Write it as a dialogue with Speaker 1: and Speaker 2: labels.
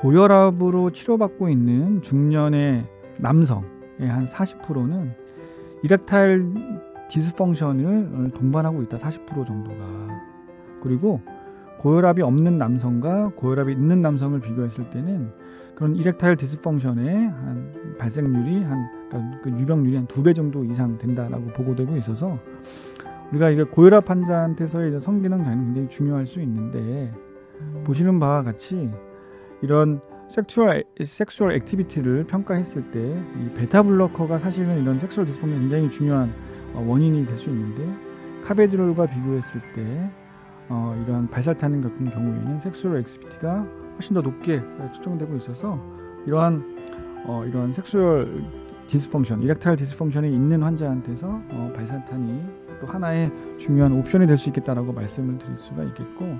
Speaker 1: 고혈압으로 치료받고 있는 중년의 남성의 한 40%는 이렉타일 디스펑션을 동반하고 있다. 40% 정도가. 그리고 고혈압이 없는 남성과 고혈압이 있는 남성을 비교했을 때는 그런 이렉타일 디스펑션의 한 발생률이 한 그러니까 그 유병률이 한 두 배 정도 이상 된다라고 보고되고 있어서 우리가 이게 고혈압 환자한테서의 성기능 장애는 굉장히 중요할 수 있는데 보시는 바와 같이 이런 섹슈얼 섹슈얼 액티비티를 평가했을 때 이 베타 블로커가 사실은 이런 섹슈얼 디스펑션 굉장히 중요한 어, 원인이 될 수 있는데 카베드롤과 비교했을 때 어, 이러한 발살타는 같은 경우에는 섹슈얼 액티비티가 훨씬 더 높게 측정되고 있어서 이러한 어, 이러한 섹슈얼 디스펑션, 이렉타일 디스펑션이 있는 환자한테서 어, 발산탄이 또 하나의 중요한 옵션이 될 수 있겠다라고 말씀을 드릴 수가 있겠고